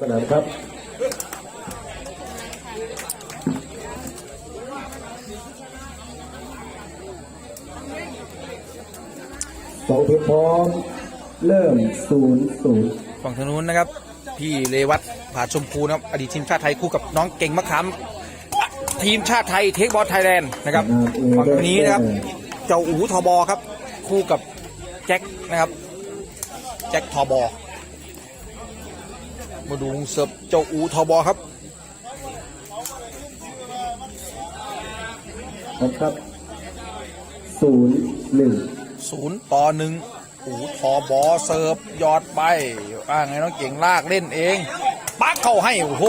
สนามครับสองทีมพร้อม เริ่มศูนย์ศูนย์ฝั่งทางนู้นนะครับ พี่เรวัตผาชมพูนะครับ อดีตทีมชาติไทยคู่กับน้องเก่งมะขามอะทีมชาติไทยเทคบอลไทยแลนด์นะครับฝั่งทางนี้นะครับ เจ้าอูทอบอครับ คู่กับแจ็คนะครับ แจ็คทอบอ มาดูเสิร์ฟเจ้าอูทอบอครับนะครับศูนย์หนึ่งศูนย์ต่อหนึ่งอูทอบอเสิร์ฟยอดไปว่าไงน้องเก่งลากเล่นเองปักเข้าให้โอ้โห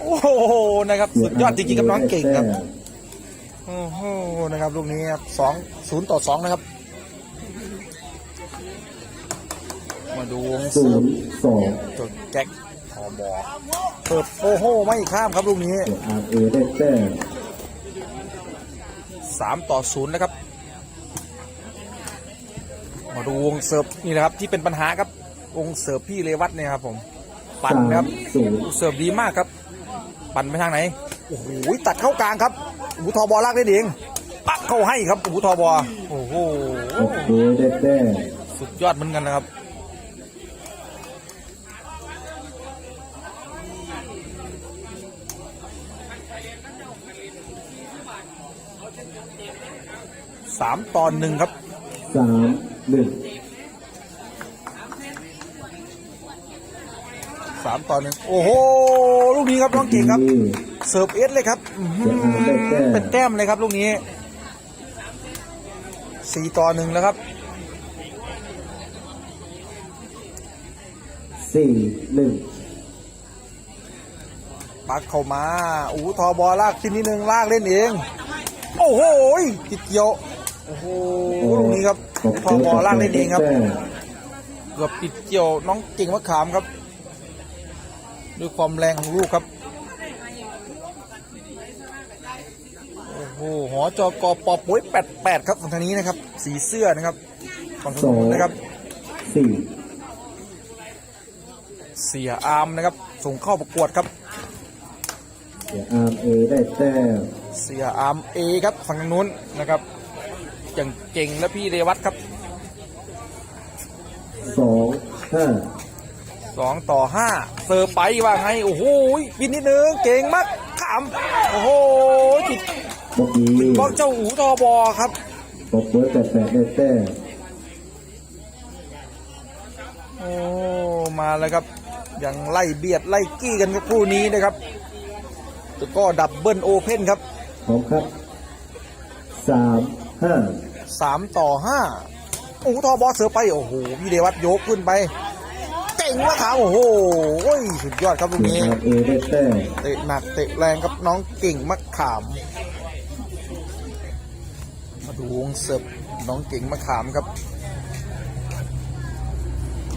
โอ้โหนะครับสุดยอดจริงๆครับน้องเก่งครับโอ้โหนะครับลูกนี้ครับสองศูนย์ต่อสองนะครับ มา ดูวงศูเสิร์ฟนย์สองจดแจ็คทอบอเปิดโอ้โห ไม่ข้ามครับลูกนี้เดี๋ยวอาร์เอได้แต้มสามต่อศูนย์นะครับ มาดูวงเสิร์ฟนี่แหละครับที่เป็นปัญหาครับวงเสิร์ฟพี่เรวัตเนี่ยครับผมปั่นสามนะครับศูนย์เสิร์ฟดีมากครับ ปั่นไปทางไหนโอ้โหตัดเข้ากลางครับอูทอบอลากได้เองปักเข้าให้ครับอูทอบอโอ้โหโอ้โหได้แต้มสุดยอดเหมือนกันนะครับ สามตอนหนึ่งครับสามหนึ่งสามตอนหนึ่งโอ้โหลูกนี้ครับน้องเก่งครับนี่เสิร์ฟเอสเลยครับอื้อหือเดี๋ยวอ่านได้แต้มเป็นแต้มเลยครับลูกนี้สี่ต่อหนึ่งแล้วครับสี่หนึ่งปักเข้ามา อูทอบอลลากขึ้นนิดนึงลากเล่นเอง โอ้โหติดเกี่ยว โอ้โหลูกนี้ครับอูทอบอลลากเล่นเองครับแต้มเกือบติดเกี่ยวน้องเก่งมะขามครับ ด้วยความแรงของลูกครับ โอ้โหหอจอกอปอปุ้ยแปดแปดครับฝั่งทางนี้นะครับ สีเสื้อนะครับฝั่งทางนู้นนะครับสี่เสียอาร์มนะครับ ส่งเข้าประกวดครับเดี๋ยวอาร์มเอได้แต้มเสียอาร์มเอครับฝั่งทางนู้นนะครับ อย่างเก่งและพี่เรวัตครับสองห้าสองต่อห้าเสิร์ฟไปว่าไงโอ้โหบินนิดนึงเก่งมากขามโอ้โหติดเมื่อกี้บล็อกเจ้าอูทอบอครับปกเบิร์ดแปดแปดได้แต้มโอ้มาแล้วครับยังไล่เบียดไล่กี้กันกับคู่นี้นะครับแล้วก็ดับเบิลโอเพนครับพร้อมครับสามห้า สามต่อห้าอูทอบอเสิร์ฟไป โอ้โหพี่เดวัตยกขึ้นไปเก่งมากครับโอ้โหโอ้ยสุดยอดครับลูกเดี๋ยวนี้อาร์มเอได้แต้มเตะหนักเตะแรงครับน้องเก่งมะขาม มาดูวงเสิร์ฟน้องเก่งมะขามครับ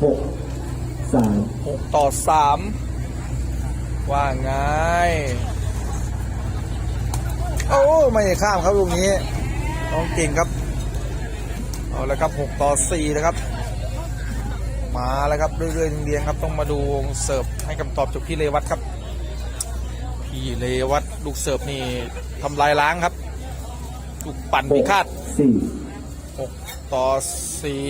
หกสามหกต่อสามว่าไงโอ้ ไม่ข้ามครับลูกนี้ น้องเก่งครับ เอาละครับหกต่อสี่นะครับ มาแล้วครับเรื่อยๆเรียงๆครับ ต้องมาดูวงเสิร์ฟให้คำตอบจากพี่เลวัตครับ พี่เลวัตลูกเสิร์ฟนี่ทำลายล้างครับลูกปั่นหพิกฆาตสี่หกต่อสี่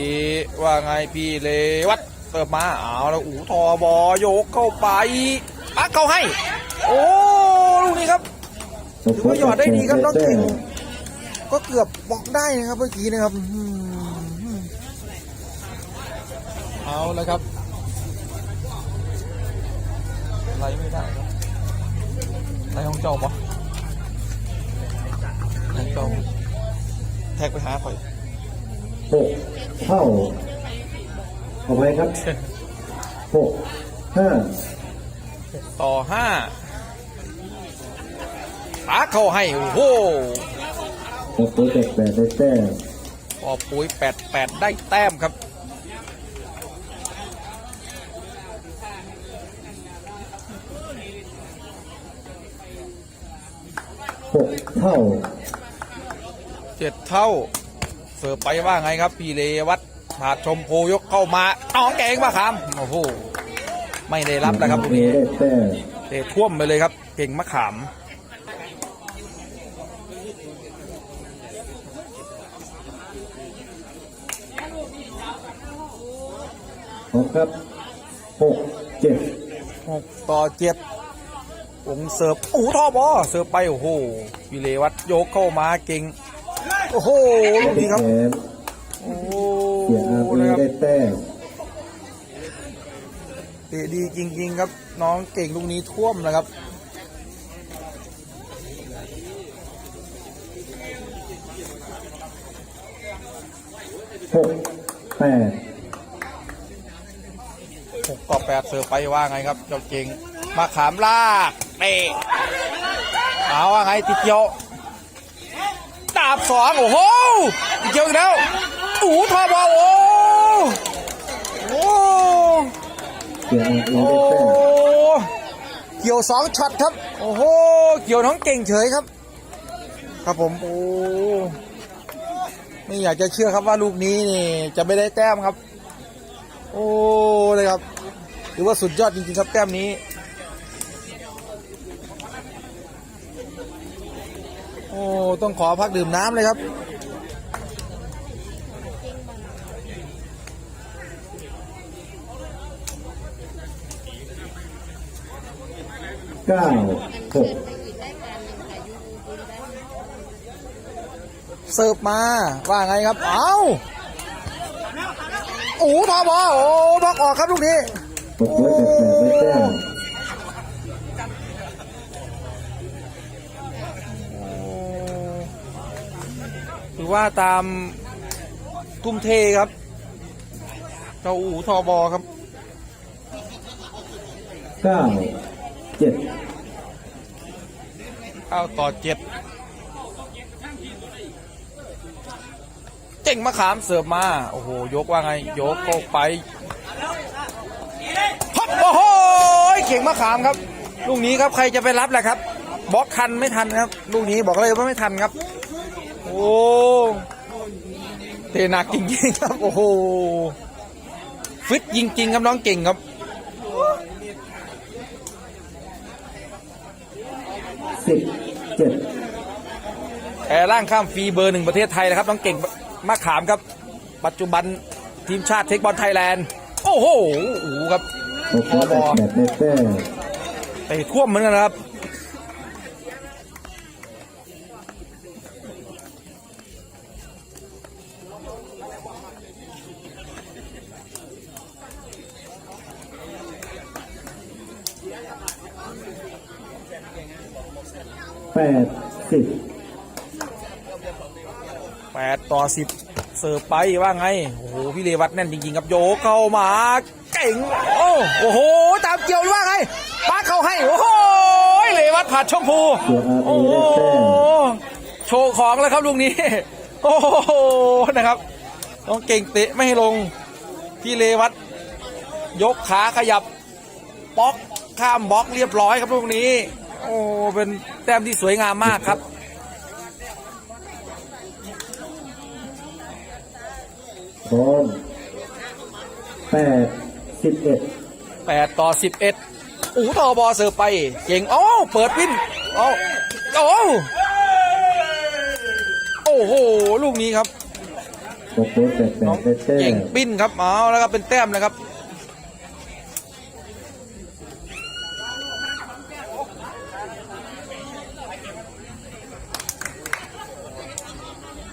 ว่าไงพี่เลวัตเติมมาเอาแล้วอูทอบอโยกเข้าไปปักเข้าให้ โอ้ลูกนี้ครับถือว่าหยอดได้ดีครับน้องเก่ง ก็เกือบบล็อกได้นะครับเมื่อกี้นะครับอื้อหือเอาแล้วครับไล่ไม่ได้ครับไล่ของเจ้าปะของเจ้าแท็กไปหาข่อยหกเท่าเอาไว้ครับหกห้าต่อห้าปักเข้าให้โอ้โห ปกเบิร์ดแปดแปดได้แต้มพอปุ๋ยแปดแปดได้แต้มครับหกเท่าเจ็ดเท่า เสิร์ฟไปว่าไงครับ พี่เลวัตผาดชมพูยกเข้ามาน้องเก่งมาครับโอ้โหไม่ได้รับแล้วครับตรงนี้ได้แต้มเตะท่วมไปเลยครับ เก่งมะขาม พร้อมครับหกเจ็ดหกต่อเจ็ดวงเสิร์ฟโอ้โหทอบอเสิร์ฟไปโอ้โหวิเลวัตโยกเข้ามาเก่งโอ้โหลูกนี้ครับแถมโอ้โหเสียอาร์นะครับได้แต้มเตะดีจริง ๆ ครับ น้องเก่งลูกนี้ท่วมนะครับหกแปดหกต่อ แปดเสิร์ฟไปว่าไงครับเจ้าเก่งมาขามลากเตะเอาว่าไงติดเกียวดาบสองโอ้โหติดเกียวอีกแล้วโอ้ทอบอลโอ้โหเสียอาร์โอ้เกี่ยวสองช็อตครับ โอ้โหเกี่ยวน้องเก่งเฉยครับ ครับผมโอ้ไม่อยากจะเชื่อครับว่าลูกนี้นี่จะไม่ได้แต้มครับ โอ้เลยครับ ถือว่าสุดยอดจริงๆครับแต้มนี้ โอ้ต้องขอพักดื่มน้ำเลยครับเก้าหกเสิร์ฟมาว่าไงครับ เอ้าโอ้ทอบอโอ้บล็อกออกครับลูกนี้ หกร้อยแปดแปดได้แต้มถือว่าตามทุ่มเทครับเจ้าอูทอบอครับเก้าเจ็ดเข้าต่อเจ็ดเจ๋งมะขามเสิร์ฟมา โอ้โห ยกว่าไง ยกเข้าไปพับโอ้โห เก่งมะขามครับ ลูกนี้ครับใครจะไปรับแหละครับบล็อกทันไม่ทันครับ ลูกนี้บอกเลยว่าไม่ทันครับ โอ้เทหนักจริงๆครับ โอ้โหฟิตจริง ๆ ครับน้องเก่งครับสิบเจ็ดแอร่างข้ามฟรีเบอร์หนึ่งประเทศไทยนะครับน้องเก่งมะขามครับ ปัจจุบันทีมชาติเทคบอลไทยแลนด์ โอ้โหครับ หกร้อยแปดแปดได้แต้มไปท่วมเหมือนกันครับแปดสิบ8ต่อ10เสิร์ฟไปว่าไง โอ้โห พี่เรวัตแน่นจริงๆครับโยกเข้ามา เก่ง โอ้โห ตามเกี่ยวหรือว่าไงปาเข้าให้ โอ้โหเรวัตผัดชมพูเสียอโอ้โหโชว์ของแล้วครับลูกนี้ โอ้โหนะครับต้องเก่งเตะไม่ให้ลงพี่เลวัตยกขาขยับบล็อกข้ามบล็อกเรียบร้อยครับลูกนี้ โอ้เป็นแต้มที่สวยงามมากครับพร้อมแปดสิบเอ็ด 8 ต่อ 11อูทอบอเสิร์ฟไป เก่งโอ้เปิดปิ้นโอ้โอ้โอ้โห ลูกนี้ครับหกร้อยแปดแปดได้แต้เก่งมปิ้นครับเอาแล้วครับเป็นแต้มนะครับ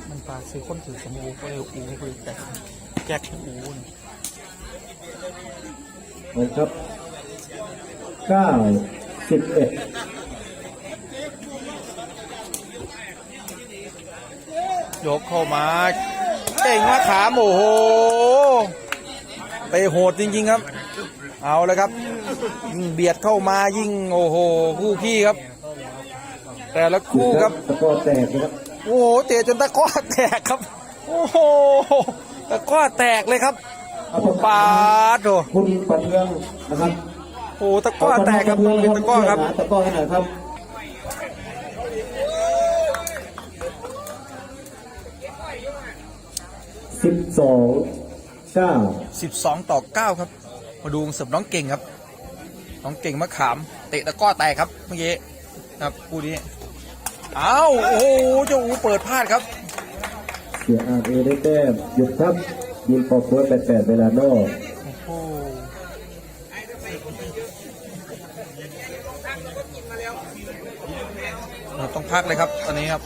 มันปลาซื้อคนถือสมูก็เลยอูก็เลยแตกแจกอูนี่ นะครับเก้าสิบเอ็ดยกเข้ามาเก่งมากขามโอ้โหไปโหดจริง ๆ ครับ เอาเลยครับยิ่งเบียดเข้ามายิ่งโอ้โหคู่ขี้ครับ แต่ละคู่ครับตะกร้อแตกนะครับโอ้โหเตะจนตะกร้อแตกครับ โอ้โหตะกร้อแตกเลยครับโอ้ ปาดโอ้คุณปัดเมืองนะครับโหตะกร้อแตกครับเป็นตะกร้อครับตะกร้อให้หน่อยครับสิบสองเก้า12ต่อ9ครับ มาดูเสิร์ฟน้องเก่งครับ น้องเก่งมะขาม เตะตะกร้อแตกครับเมื่อกี้นะครับคู่นี้อ้าวโอ้โหเจ้าอูเปิดพลาดครับเสียอาเอได้แต้มหยุดครับ ยิงปอกโค้ดแปดแปดเวลานอกโอ้เราต้องพักเลยครับตอนนี้ครับ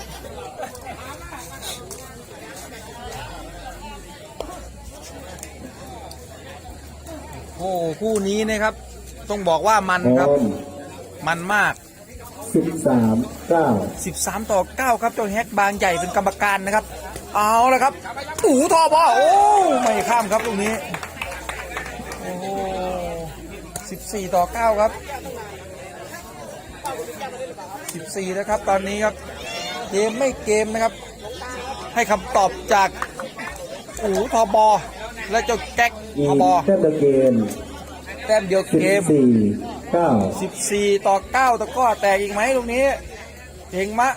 โอ้คู่นี้นะครับ ต้องบอกว่ามันพร้คอรับมมันมากสิบสามเก้า13 ต่อ 9 ครับเจ้าแฮกบางใหญ่เป็นกรรมการนะครับ เอาละครับอูทอบอโอ้ไม่ข้ามครับตรงนี้ โอ้โห14ต่อ9ครับ14แล้วครับ ตอนนี้ครับ เกมไม่เกมนะครับ ให้คำตอบจากอูทอบอและเจ้าแก๊กยิทองบอแต้มเกมแต้มเดียวสิบเกมสี่เก้า14ต่อ9ตะกร้อแตกอีกไหมตรงนี้เก่งมะ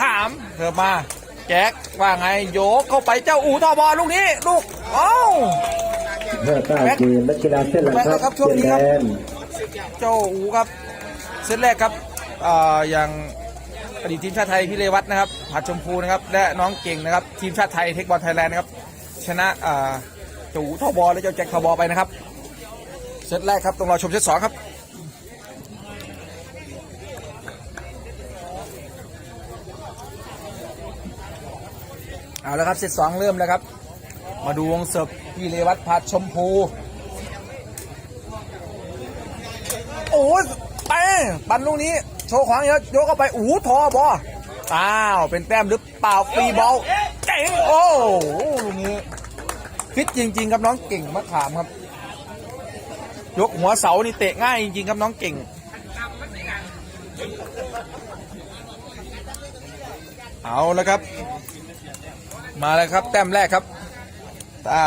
ถามเธอมา แจ็คว่าไงโยกเข้าไปเจ้าอูทอบอลูกนี้ลูกเอ้าห้าเก้าเกมนักกีฬาเส้นหลังคแม็รักซ์ครับบช่วงเปลี่นี้ยนครับแดนเจ้าอูครับเซตแรกครับอ่าอย่างอดีตทีมชาติไทยพี่เรวัตนะครับผัดชมพูนะครับและน้องเก่งนะครับทีมชาติไทยเทคบอลไทยแลนด์นะครับชนะอ่าเจ้าอูทอบอและเจ้าแจ็คทอบอไปนะครับเซตแรกครับต้องรอชมเซตสองครับ เอาแล้วครับเซตสองเริ่มแล้วครับ มาดูวงเสิร์ฟพี่เรวัตผัดชมพู โอ้ยไปปันลูกนี้ โชว์ขวางเยอะยกเข้าไปอู้ทอบออ้าว เป็นแต้มหรือเปล่าฟรีบอลเก่งโอ้โหลูกนี้ฟิตจริง ๆ ครับน้องเก่งมะขามครับ ยกหัวเสานี่เตะง่ายจริง ๆ ครับน้องเก่งเอาแล้วครับ มาแล้วครับ แต้มแรกครับถ้า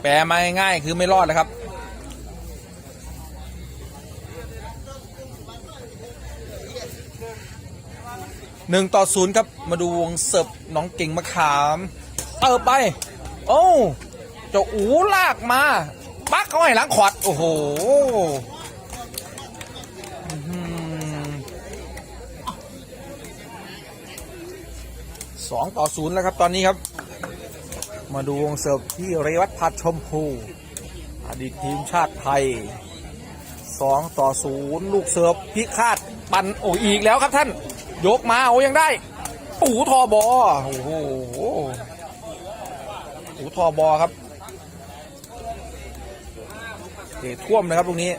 แปลมาง่ายคือไม่รอดแล้วครับ หนึ่งต่อศูนย์ครับ มาดูวงเสิร์ฟน้องเก่งมะขามเติบไป โอ้เจ้าอูลากมา ปักเข้าให้หลังขวัด โอ้โหอื้อหือ สองต่อศูนย์แล้วครับตอนนี้ครับ มาดูวงเสิร์ฟที่เรวัตพัดชมพูอดีตทีมชาติไทยสองต่อศูนย์ลูกเสิร์ฟพิฆาตปันโอ้อีกแล้วครับท่าน ยกมาโอ้ยังได้อูทอบอโอ้โหอูทอบอครับเตะท่วมนะครับตรงนี้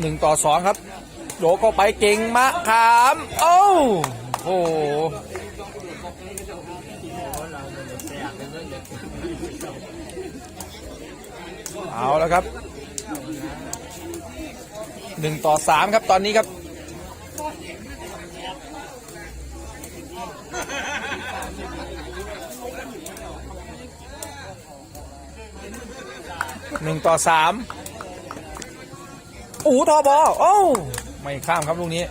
หนึ่งต่อสองครับโยกเข้าไปเก่งมะขามโอ้โหเอาแล้วครับหนึ่งต่อสามครับตอนนี้ครับหนึ่งต่อสาม อูทอบอโอ้ไม่ข้ามครับลูกนี้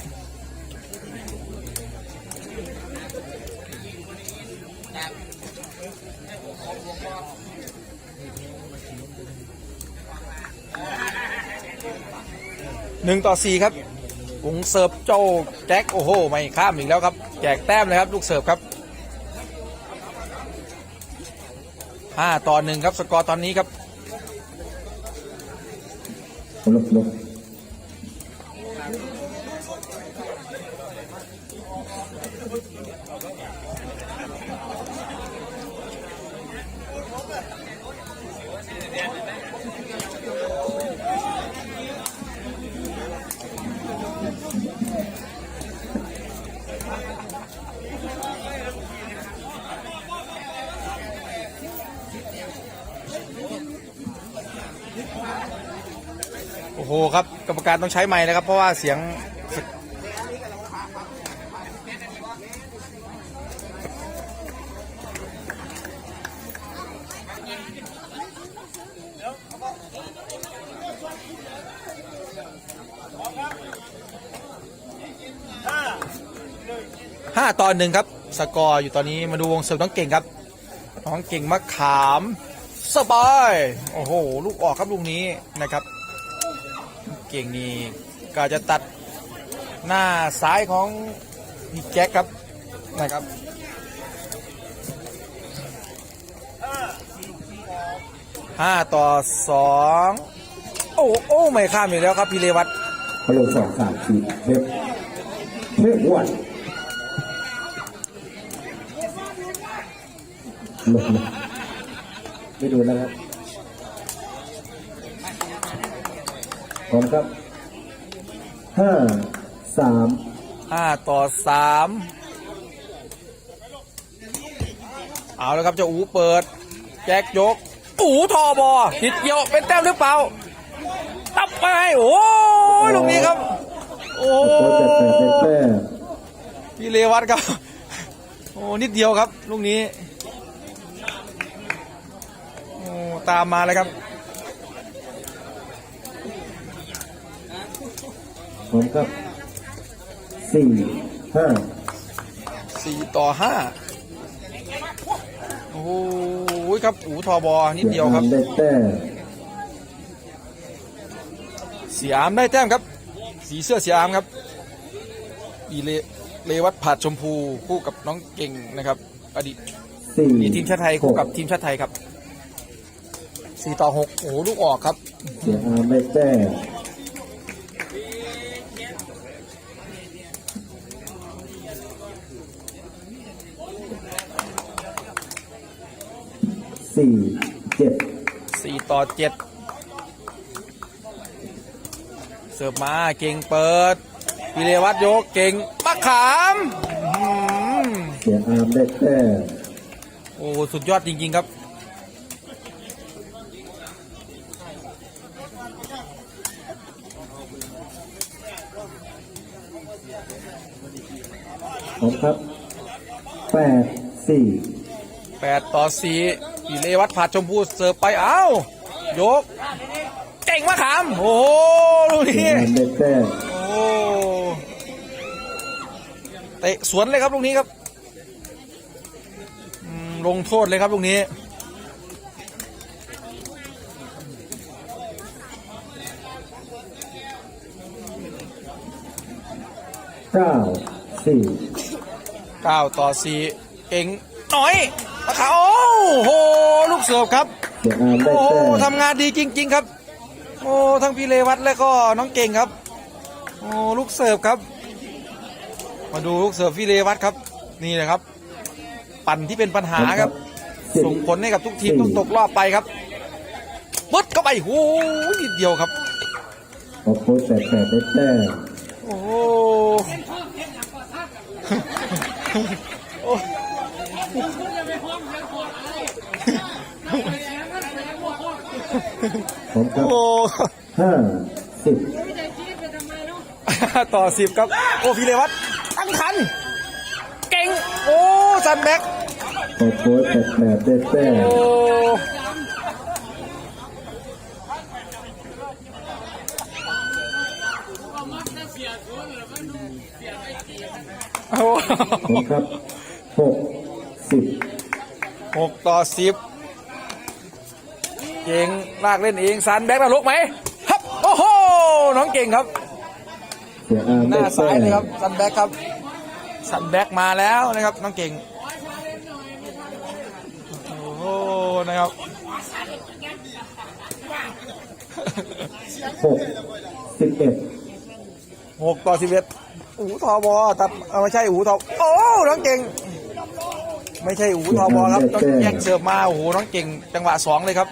หนึ่งต่อสี่ครับวงเสิร์ฟเจ้าแจ็คโอ้โห ไม่ข้ามอีกแล้วครับ แจกแต้มเลยครับ ลูกเสิร์ฟครับห้าต่อหนึ่งครับ สกอร์ตอนนี้ครับ โอ้โหครับกรรมการต้องใช้ไม้นะครับ เพราะว่าเสียงห้าต่อหนึ่งครับ สกอร์อยู่ตอนนี้มาดูวงเสิร์ฟน้องเก่งครับน้องเก่งมะขามสบาย โอ้โห ลูกออกครับลูกนี้นะครับ เก่งนี่ก็จะตัดหน้าซ้ายของพี่แจ็คครับนะครับห้าต่อสองโอ้โอ้ไม่ข้ามอีกแล้วครับพี่เรวัตพะโลสองสามสี่เทปเทปอ้วนลงไม่ดูแล้วครับ พร้อมครับห้าสามห้าต่อสามเอาแล้วครับเจ้าอูเปิด แจ็คยก อูทอบอนิดเดียวเป็นแต้มหรือเปล่า ตับไปโอ้ยลูกนี้ครับ โอ้โค้ชแต่แต่แต่แต่พี่เรวัตครับ โอ้นิดเดียวครับ ลูกนี้ โอ้ตามมาเลยครับ พร้อมครับสี่ห้าสี่ต่อห้าโอ้โหครับอูทอบอนิดเดียวครับได้แต้มเสียอามได้แต้มครับ สีเสื้อเสียอามครับ อีเลเลวัตผาดชมพูคู่กับน้องเก่งนะครับ อดีตสี่นี่ทีมชาติไทยคู่กับทีมชาติไทยครับสี่ต่อหกโอ้โหลูกออกครับ เสียอามได้แต้ม สี่เจ็ดสี่ต่อเจ็ดเสิร์ฟมาเก่งเปิดวิเลวัตโยกเก่งมะขามอื้อหือเสียอามได้แต้มโอ้สุดยอดจริง ๆ ครับพร้อมครับแปดสี่แปดต่อสี่ วิเลวัตผาดชมพูเสิร์ฟไปเอ้าโยก เก่งมะขามโอ้โหลูกเสียนี้อามได้แต้มโอ้เตะสวนเลยครับลูกนี้ครับอืมลงโทษเลยครับลูกนี้เก้าสี่9ต่อ4เก่งน้อย มะขามโอ้โหลูกเสิร์ฟครับเสียอามได้โอ้โหแต้มทำงานดีจริง ๆ ครับ โอ้ทั้งพี่เลวัตและก็น้องเก่งครับโอ้ลูกเสิร์ฟครับ มาดูลูกเสิร์ฟพี่เลวัตครับ นี่นะครับ ปั่นที่เป็นปัญหาครับสิบส่งผลให้กับทุกทีมต้องตกรอบไปครับปึ๊ดเข้าไปโอ้โหนิดเดียวครับพอโค้ชแต่แต่ได้แต้มโอ้โหโอ้ พร้อมครับโหห้าสิบต่อสิบครับ โอ้พี่เลวัตตั้งคัน เก่ง โอ้ซันแบ็กพอโค้ชแต่แต่ได้แต้มโอ้โอ้พร้อมครับหกสิบหกต่อสิบ เก่งลากเล่นเองซันแบ็กนะลุกไหมครับโอ้โหน้องเก่งครับเสียอามหได้น้าแต้ซ้ายมเลยครับซันแบ็กครับซันแบ็กมาแล้วนะครับน้องเก่งโอ้โหนะครับหกสิบเอ็ดหกต่อสิบเอ็ดอูทอบอตัดเอาไม่ใช่อูทอโอ้น้องเก่ง ไม่ใช่อูทอบอครับต้องแยกเสิร์ฟมาโอ้โหน้องเก่ง จังหวะสองเลยครับ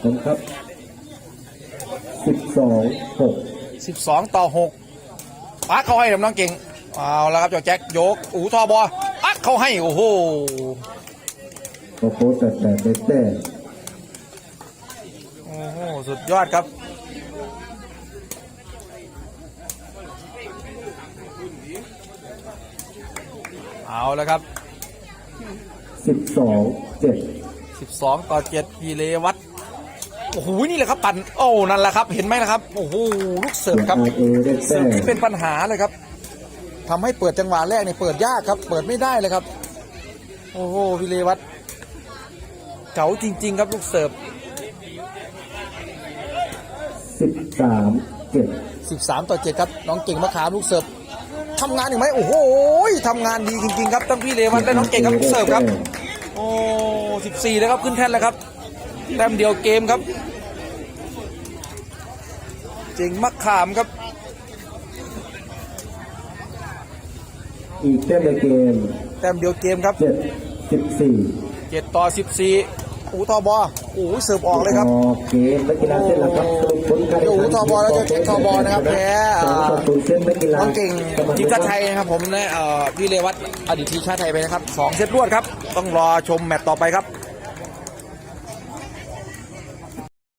พร้อมครับสิบสองหกสิบสองต่อหกปักเขาให้น้องเก่งเอาแล้วครับเจ้าแจ็คยกอูทอบอปักเขาให้โอ้โหพอโค้ชแต่แต่ได้แต้มโอ้โหสุดยอดครับเอาแล้วครับสิบสองเจ็ด12 ต่อ7พีเลวัต โอ้โหนี่แหละครับปั่นโอ้นั่นแหละครับเห็นไหมนะครับโอ้โหลูกเสิร์ฟครับอาเอได้เสิแต้ร์ฟมที่เป็นปัญหาเลยครับทำให้เปิดจังหวะแรกเนี่ยเปิดยากครับ เปิดไม่ได้เลยครับ โอ้โหพีเลวัตเก๋าจริง ๆ ครับลูกเสิร์ฟสิบสามเจ็ด13ต่อ7ครับน้องเก่งมะขามลูกเสิร์ฟทำงานอีกไหมโอ้โหทำงานดีจริง ๆ ครับทั้งพี่เลวัตและน้องเก่งครับลูกเสิร์ฟครับโอ้14แล้วครับขึ้นแท่นแล้วครับ แต้มเดียวเกมครับ เจ๋งมะขามครับ อีกแต้มในเกมแต้มเดียวเกมครับเจ็ดสิบสี่7ต่อ14อูทอบอโอ้โหเสิร์ฟออกเลยครับออกเกมนักกีฬาเส้นหลักครับสรุปผลการแข่งขันโอ้โหทบแล้วจะเช็คทบนะครับแพ้สองต่อศูนย์เส้นนักกีฬาน้องเก่งทีมชาติไทยนะครับผมและเอ่อพี่เลวัตอดีตทีมชาติไทยไปนะครับสองเซตรวดครับ ต้องรอชมแมตช์ต่อไปครับ